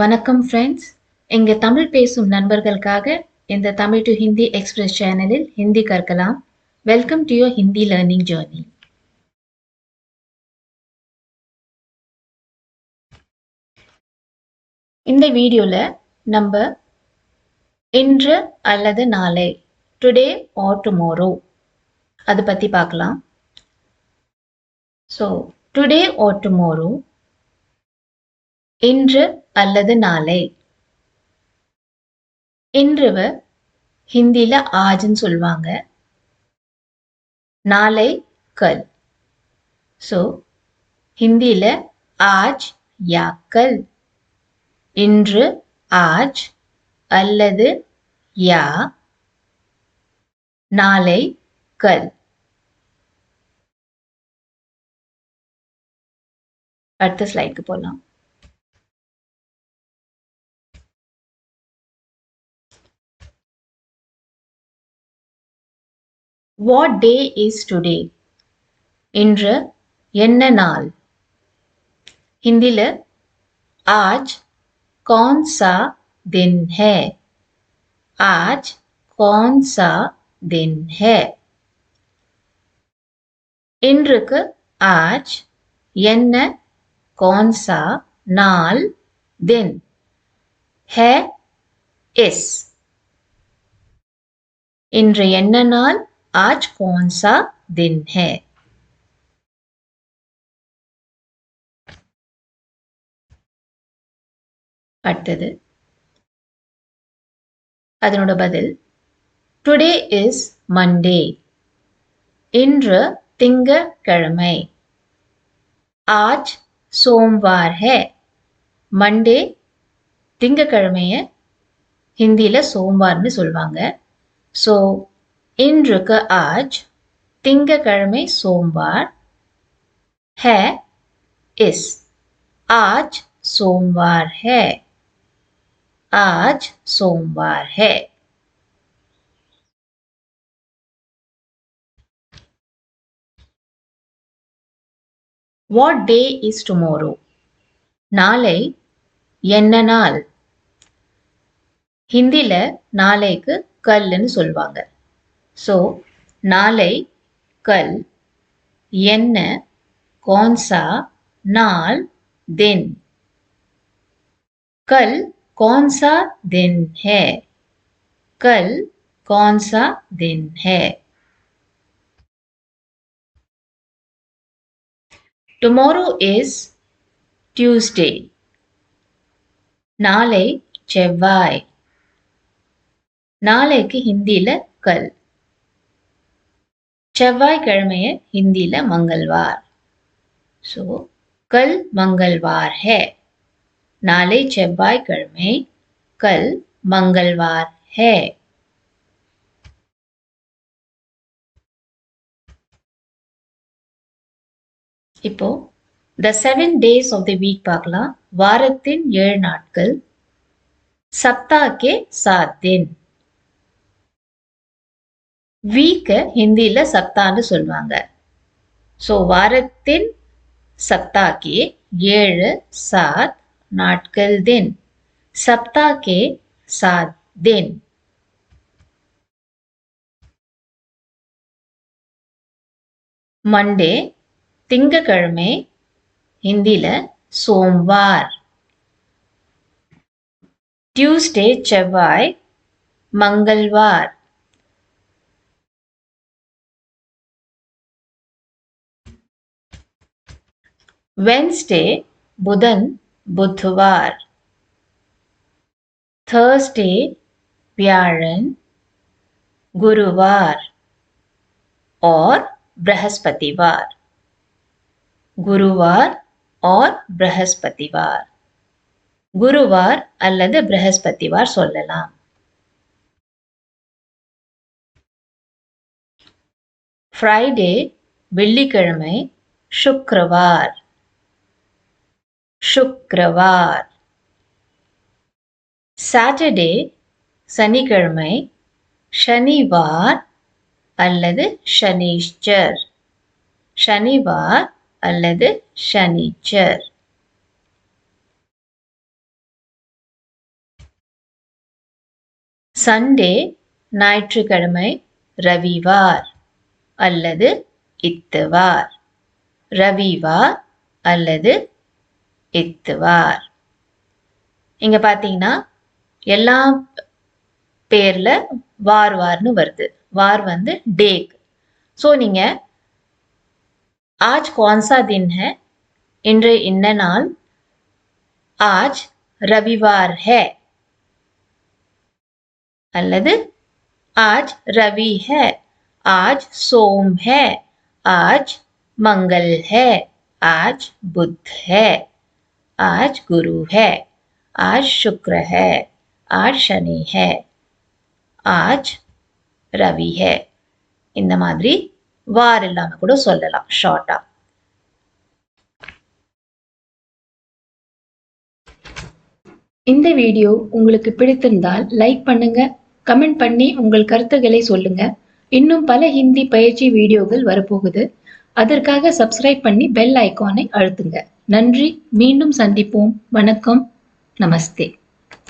வணக்கம் ஃப்ரெண்ட்ஸ் எங்க தமிழ் பேசும் நண்பர்களுக்காக இந்த தமிழ் டு ஹிந்தி எக்ஸ்பிரஸ் சேனலில் ஹிந்தி கற்கலாம். Welcome to your Hindi learning journey இந்த வீடியோல நம்ம இன்று அல்லது நாளை டுடே ஆர் டுமாரோ அதை பத்தி பார்க்கலாம். ஸோ டுடே ஆர் டுமாரோ இன்று அல்லது நாளை. இன்றுவ ஹிந்தியில் ஆஜ்னு சொல்லுவாங்க நாளை கல். ஸோ ஹிந்தியில் ஆஜ் யா கல். இன்று ஆஜ் அல்லது யா நாளை கல். அடுத்த ஸ்லைடுக்கு போகலாம் வாட் டே இஸ் டுடே இன்று என்ன நாள்? ஹிந்தியில் ஆஜ் कौन सा दिन है आज कौन सा दिन है இன்றுக்கு ஆஜ் என்ன கோன்சா நாள் தின் ஹே இஸ். இன்று என்ன நாள்? आज कौन सा दिन है அடுத்தது அதனோட பதில் டுடே இஸ் மண்டே இன்று திங்கக்கிழமை ஆஜ் சோம்வார் ஹே மண்டே திங்கக்கிழமைய ஹிந்தியில சோம்வார்னு சொல்லுவாங்க ஸோ இன்றுக்கு ஆஜ் திங்கக்கிழமை சோம்வார் ஹ இஸ். ஆஜ் சோம்வார் ஹ. ஆஜ் சோம்வார் ஹே. வாட் டே இஸ் டுமாரோ நாளை என்ன நாள்? ஹிந்தியில் நாளைக்கு கல்லுன்னு சொல்லுவாங்க ஸோ நாளை கல் என்ன कौन सा नाल दिन कल कौन सा दिन है कल कौन सा दिन है tomorrow is tuesday நாளை செவ்வாய் நாளைக்கு ஹிந்தியில கல் செவ்வாய்க்கிழமைய ஹிந்தியில் மங்கள்வார். ஸோ கல் மங்கள்வார் ஹே நாளை செவ்வாய்க்கிழமை கல் மங்கள்வார் ஹே இப்போ the seven days of the week பார்க்கலாம். வாரத்தின் ஏழு நாட்கள். சப்தாக்கே சாத் தின் வீக்கை ஹிந்தியில் சப்தான்னு சொல்லுவாங்க ஸோ வாரத்தின் சப்தாக்கே ஏழு சாத் நாட்கள் தின். சப்தாக்கே சாத் தின். மண்டே திங்கக்கிழமை ஹிந்தியில் சோம்வார். டியூஸ்டே செவ்வாய் மங்கள்வார். வென்ஸ்டே புதன் புத்வார் थर्सडे வியாழன் गुरुवार और बृहस्पतिवार गुरुवार और बृहस्पतिवार குருவார் அல்லது பிரகஸ்பதிவார் சொல்லலாம் ஃப்ரைடே வெள்ளிக்கிழமை சுக்ரவார் சுக்ரவார் சாட்டர்டே சனிக்கிழமை ஷனிவார் அல்லது ஷனீஷ்சர் ஷனிவார் அல்லது ஷனிச்சர் சண்டே ஞாயிற்றுக்கிழமை ரவிவார் அல்லது இத்துவார். ரவிவார் அல்லது இத்துவார் இங்க பாத்தீங்கன்னா எல்லா பேர்ல வார் வார்னு வருது. வார் வந்து டேக். ஸோ நீங்க ஆஜ் கான்சா தின் ஹே இன்று என்ன நாள்? ஆஜ் ரவிவார் ஹே. அல்லது ஆஜ் ரவி ஹே. ஆஜ் சோம் ஹே. ஆஜ் மங்கள் ஹே. ஆஜ் புத் ஹே. आज गुरु है आज शुक्र है आज शनि है आज ரவி ஹே இந்த மாதிரி வார் இல்லாம கூட சொல்லலாம் ஷார்ட்டா இந்த வீடியோ உங்களுக்கு பிடித்திருந்தால் லைக் பண்ணுங்க கமெண்ட் பண்ணி உங்கள் கருத்துக்களை சொல்லுங்க இன்னும் பல ஹிந்தி பயிற்சி வீடியோகள் வரப்போகுது அதற்காக சப்ஸ்கிரைப் பண்ணி பெல் ஐகானை அழுத்துங்க நன்றி. மீண்டும் சந்திப்போம். வணக்கம். நமஸ்தே.